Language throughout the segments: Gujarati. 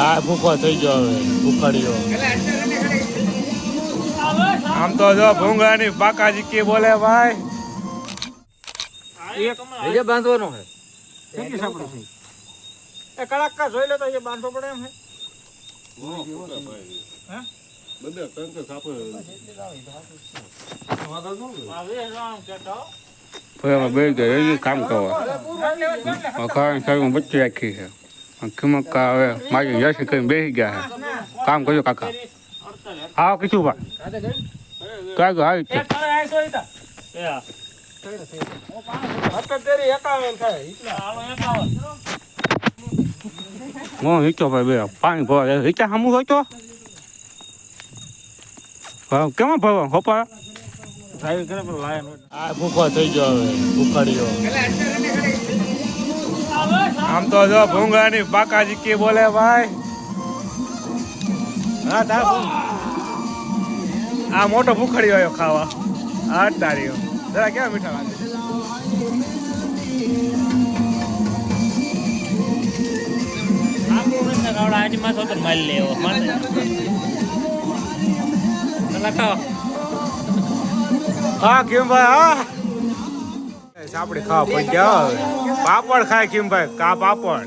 આ ભૂખો થઈ ગયો હવે ભૂખડીઓ. આમ તો જો ભૂંગાની બાકાજી કે બોલે ભાઈ? એ બાંધવાનો હે કેટલી સાપડી છે? એ કડાકા જોઈ લે તો એ બાંધો પડે એમ હે. બે ગયા કામ કરવા. બચ્ચી રાખી છે. ખીમકા હવે મારી યશ કરીને બેસી ગયા છે કામ કરજો કાકા. આવો કીધું ભાઈ કાંઈ આવી હું હીચો ભાઈ બે, પાણી ભરવા હીચા સામું હોય તો? કેમાં ભરવા? હોપા? આ ભૂખો થઈ ગયો હવે, ભૂખડીઓ. આમ તો જો ભૂંગાની બાકાજી કે બોલે ભાઈ? હા, તા આ મોટો ભૂખડી આવ્યો ખાવા. આ તારીઓ. જરા કેવા મીઠા લાગે હા, કેમ ભાઈ? હા. સાપડી ખાવા પડી ગયા હવે. પાપડ ખાય કેમ ભાઈ? કા પાપડ?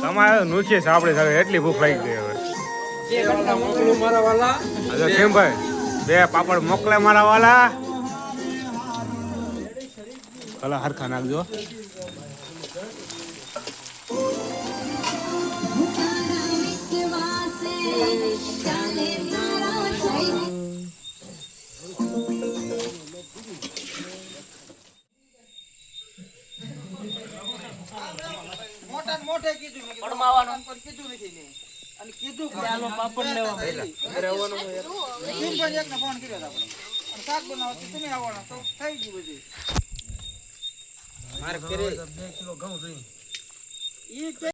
તમારે નુચી સાપડી સાથે એટલી ભૂખ લાગી ગઈ હવે. મોકલું મારા વાલા અરે કેમ ભાઈ? બે પાપડ મોકલે મારા વાલા. ભલા હરખા નાખજો. ચાલે કીધું મેં કીધું પડમાવાનું. પણ કીધું નથી મેં. અને કીધું કે આલો પાપડ લેવા એકને ફોન કર્યો હતો આપણે અને શાક બનાવો તો તમે આવવાના. તો થઈ ગયું બધું. મારે ઘરે બે કિલો ઘઉં જોઈએ ઈ